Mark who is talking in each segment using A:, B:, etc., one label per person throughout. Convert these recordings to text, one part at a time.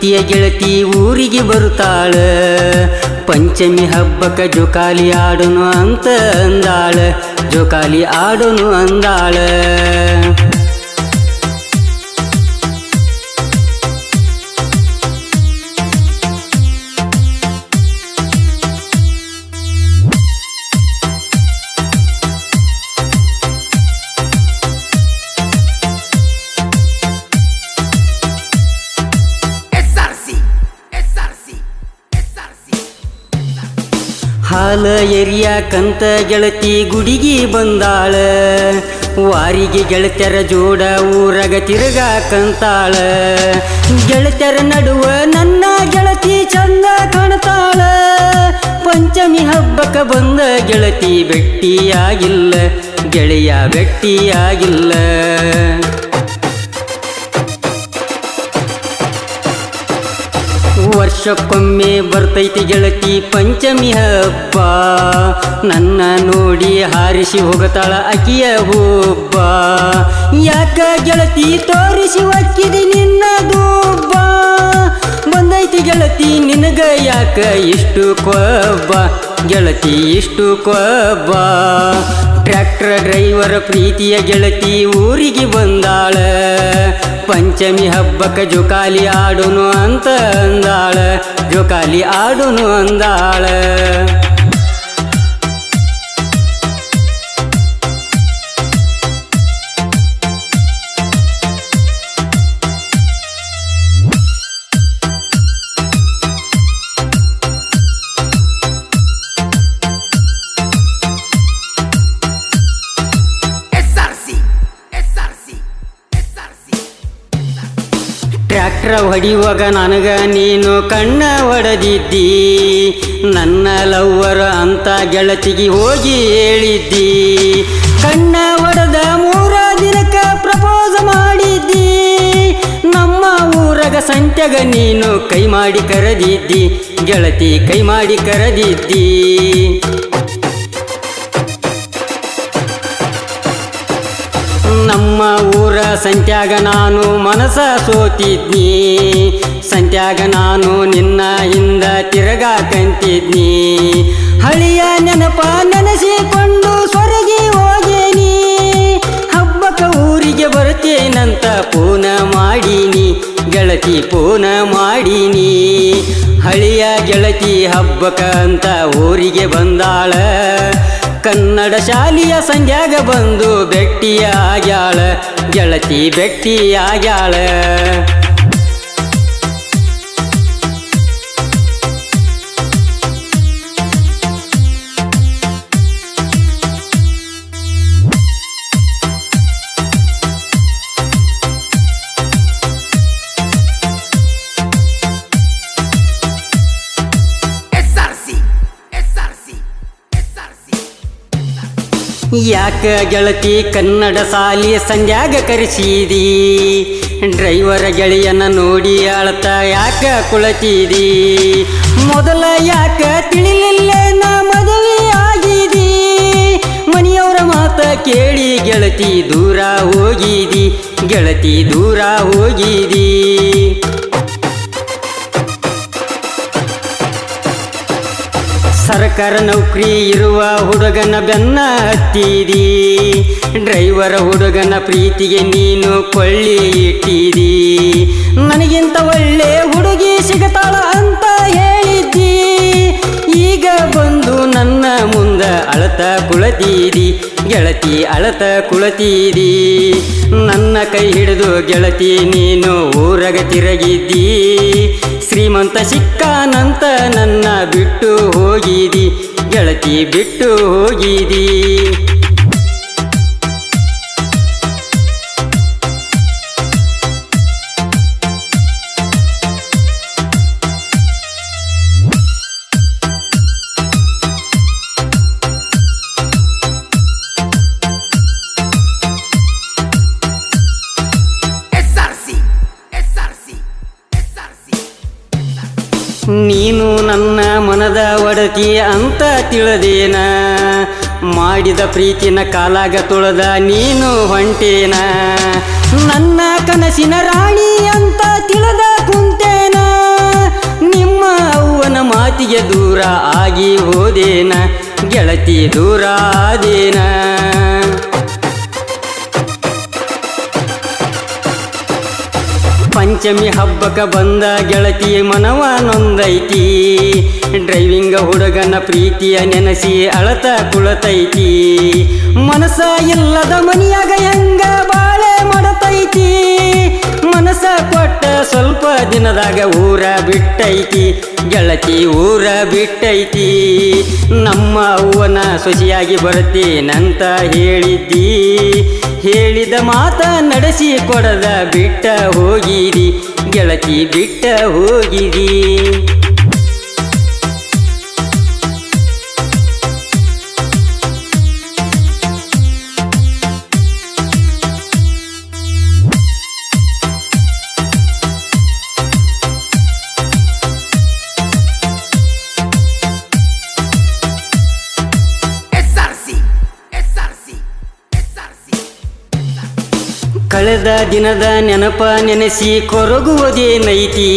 A: ಪ್ರೀತಿಯ ಗೆಳತಿ ಊರಿಗೆ ಬರುತ್ತಾಳ. ಪಂಚಮಿ ಹಬ್ಬಕ ಜೋಕಾಲಿ ಆಡೋನು ಅಂತ ಅಂದಾಳ. ಜೋಕಾಲಿ ಆಡೋನು ಅಂದಾಳ. ಹಾಲ ಎರಿಯಾಕಂತ ಗೆಳತಿ ಗುಡಿಗಿ ಬಂದಾಳ. ವಾರಿಗೆ ಗೆಳತ್ಯರ ಜೋಡ ಊರಗ ತಿರುಗಾಕಂತಾಳ ಗೆಳತ್ಯರ ನಡುವ ನನ್ನ ಗೆಳತಿ ಚಂದ ಕಾಣ್ತಾಳ. ಪಂಚಮಿ ಹಬ್ಬಕ ಬಂದ ಗೆಳತಿ ಬೆಟ್ಟಿಯಾಗಿಲ್ಲ, ಗೆಳೆಯ ಭೆಟ್ಟಿಯಾಗಿಲ್ಲ ವರ್ಷಕ್ಕೊಮ್ಮೆ ಬರ್ತೈತಿ ಗೆಳತಿ ಪಂಚಮಿ ಹಬ್ಬ. ನನ್ನ ನೋಡಿ ಹಾರಿಸಿ ಹೋಗತಾಳ ಅಕಿಯ ಹೂಬ್ಬ. ಯಾಕ ಗೆಳತಿ ತೋರಿಸಿ ಒಕ್ಕಿದಿ ನಿನ್ನ ದೂಬ್ಬ? ಬಂದೈತಿ ಗೆಳತಿ ನಿನಗ ಯಾಕ ಇಷ್ಟು ಕೊಬ್ಬ? ಗೆಳತಿ ಇಷ್ಟು ಕೊಬ್ಬ. ಟ್ರ್ಯಾಕ್ಟರ್ ಡ್ರೈವರ್ ಪ್ರೀತಿಯ ಗೆಳತಿ ಊರಿಗೆ ಬಂದಾಳ. ಪಂಚಮಿ ಹಬ್ಬಕ್ಕೆ ಜೋಕಾಲಿ ಆಡುನು ಅಂತ ಅಂದಾಳ. ಜೋಕಾಲಿ ಆಡುನು ಅಂದಾಳ. ಟ್ರ್ಯಾಕ್ಟರ್ ಹೊಡಿಯುವಾಗ ನನಗೆ ನೀನು ಕಣ್ಣ ಹೊಡೆದಿದ್ದಿ ನನ್ನ ಲವ್ವರ ಅಂತ ಗೆಳತಿಗೆ ಹೋಗಿ ಹೇಳಿದ್ದಿ. ಕಣ್ಣ ಹೊಡೆದ ಮೂರ ದಿನಕ್ಕೆ ಪ್ರಪೋಸ್ ಮಾಡಿದ್ದಿ. ನಮ್ಮ ಊರಗ ಸಂತ್ಯಾಗ ನೀನು ಕೈ ಮಾಡಿ ಕರೆದಿದ್ದಿ. ಗೆಳತಿ ಕೈ ಮಾಡಿ ಕರೆದಿದ್ದಿ. ಸಂತ್ಯಾಗ ನಾನು ಮನಸ ಸೋತಿದ್ನಿ. ಸಂತ್ಯಾಗ ನಾನು ನಿನ್ನ ಹಿಂದ ತಿರುಗಾಕಂತಿದ್ನಿ ಹಳಿಯ ನೆನಪ ನೆನೆಸಿಕೊಂಡು ಸೊರಗಿ ಹೋಗೇನಿ. ಹಬ್ಬಕ ಊರಿಗೆ ಬರುತ್ತೇನಂತ ಪೂನ ಮಾಡೀನಿ. ಗೆಳತಿ ಪೂನ ಮಾಡೀನಿ. ಹಳಿಯ ಗೆಳತಿ ಹಬ್ಬಕ ಅಂತ ಊರಿಗೆ ಬಂದಾಳ. ಕನ್ನಡ ಶಾಲೆಯ ಸಂಧ್ಯಾಗ ಬಂದು ಭೆಟ್ಟಿಯಾಗ್ಯಾಳ ಗೆಳತಿ ಭೆಟ್ಟಿಯಾಗ್ಯಾಳ ಯಾಕ ಗೆಳತಿ ಕನ್ನಡ ಸಾಲಿ ಸಂಧ್ಯಾಗ ಕರೆಸಿದಿ? ಡ್ರೈವರ ಗೆಳೆಯನ ನೋಡಿ ಅಳತ ಯಾಕ ಕುಳತಿದಿ? ಮೊದಲ ಯಾಕ ತಿಳಿಲಿಲ್ಲ ನಾ ಮದುವೆ ಆಗಿದಿ? ಮನೆಯವರ ಮಾತ ಕೇಳಿ ಗೆಳತಿ ದೂರ ಹೋಗಿದಿ, ಗೆಳತಿ ದೂರ ಹೋಗಿದಿ. ಸರ್ಕಾರ ನೌಕರಿ ಇರುವ ಹುಡುಗನ ಬೆನ್ನ ಹತ್ತೀರಿ ಡ್ರೈವರ ಹುಡುಗನ ಪ್ರೀತಿಗೆ ನೀನು ಕೊಳ್ಳಿ ಇಟ್ಟಿದಿ. ನನಗಿಂತ ಒಳ್ಳೆ ಹುಡುಗಿ ಸಿಗತಾಳ ಅಂತ ಹೇಳಿದ್ದೀ. ಈಗ ಬಂದು ನನ್ನ ಮುಂದ ಅಳತ ಕುಳತೀದಿ ಗೆಳತಿ ಅಳತ ಕುಳತೀದಿ. ನನ್ನ ಕೈ ಹಿಡಿದು ಗೆಳತಿ, ನೀನು ಊರಗ ತಿರುಗಿದ್ದೀ. ಶ್ರೀಮಂತ ಸಿಕ್ಕಾನಂತ ನನ್ನ ಬಿಟ್ಟು ಹೋಗಿದಿ. ಗೆಳತಿ ಬಿಟ್ಟು ಹೋಗಿದಿ. ಮನದ ಒಡತಿ ಅಂತ ತಿಳಿದೇನ? ಮಾಡಿದ ಪ್ರೀತಿನ ಕಾಲಾಗ ತುಳದ ನೀನು ಹೊಂಟೇನ ನನ್ನ ಕನಸಿನ ರಾಣಿ ಅಂತ ತಿಳಿದ ಅವ್ವನ ಮಾತಿಗೆ ದೂರ ಆಗಿ ಹೋದೇನ? ಗೆಳತಿ ದೂರ ಆದೇನ? ಪಂಚಮಿ ಹಬ್ಬಕ ಬಂದ ಗೆಳತಿ ಮನವ ನೊಂದೈತಿ. ಡ್ರೈವಿಂಗ್ ಹುಡುಗನ ಪ್ರೀತಿಯ ನೆನಸಿ ಅಳತ ಕುಳತೈತಿ ಮನಸ ಇಲ್ಲದ ಮನಿಯಾಗ ಹೆಂಗ ಬಾಳೆ ಮಾಡತೈತಿ ಮನಸ ಕೊಟ್ಟ ಸ್ವಲ್ಪ ದಿನದಾಗ ಊರ ಬಿಟ್ಟೈತಿ. ಗೆಳತಿ ಊರ ಬಿಟ್ಟೈತಿ. ನಮ್ಮ ಅವ್ವನ ಸೊಸಿಯಾಗಿ ಬರುತ್ತೇನಂತ ಹೇಳಿದ್ದಿ. ಹೇಳಿದ ಮಾತ ನಡೆಸಿ ಕೊಡದ ಬಿಟ್ಟ ಹೋಗಿರಿ ಗೆಳತಿ ಬಿಟ್ಟ ಹೋಗಿದಿ. ಕಳೆದ ದಿನದ ನೆನಪ ನೆನೆಸಿ ಕೊರಗುವುದೇನೈತಿ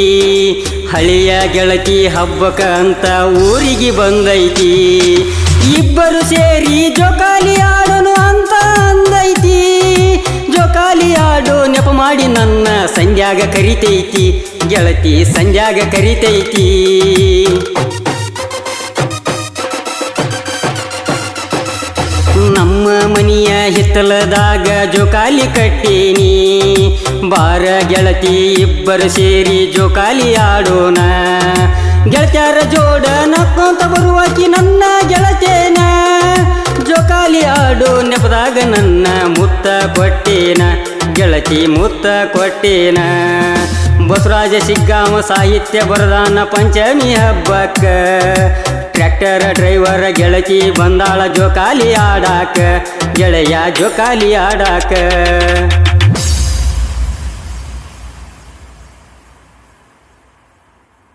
A: ಹಳೆಯ ಗೆಳತಿ ಹಬ್ಬಕ ಅಂತ ಊರಿಗೆ ಬಂದೈತಿ. ಇಬ್ಬರು ಸೇರಿ ಜೋಕಾಲಿ ಆಡೋನು ಅಂತ ಅಂದೈತಿ. ಜೋಕಾಲಿ ಆಡೋ ನೆಪ ಮಾಡಿ ನನ್ನ ಸಂಜಾಗ ಕರಿತೈತಿ. ಗೆಳತಿ ಸಂಜಾಗ ಕರಿತೈತಿ. ಹಿತ್ತಲದಾಗ ಜೋಕಾಲಿ ಕಟ್ಟೀನಿ. ಬಾರ ಗೆಳತಿ ಇಬ್ಬರು ಸೇರಿ ಜೋಕಾಲಿ ಆಡೋಣ. ಗೆಳತ್ಯಾರ ಜೋಡ ನಕ್ಕೊಂತ ಬರುವಾಕಿ ನನ್ನ ಗೆಳತೇನ. ಜೋಕಾಲಿ ಆಡೋ ನೆಪದಾಗ ನನ್ನ ಮುತ್ತ ಕೊಟ್ಟೇನ. ಗೆಳತಿ ಮುತ್ತ ಕೊಟ್ಟೇನ. ಬಸವರಾಜ ಸಿಗ್ಗಾಮ ಸಾಹಿತ್ಯ ಬರದಾನ ಪಂಚಮಿ ಹಬ್ಬಕ್ಕ. ಟ್ರ್ಯಾಕ್ಟರ್ ಡ್ರೈವರ್ ಗೆಳತಿ ಬಂದಾಳ ಜೋಕಾಲಿ ಆಡಾಕ ಗೆಳೆಯ ಜೋಕಾಲಿ ಆಡಾಕ.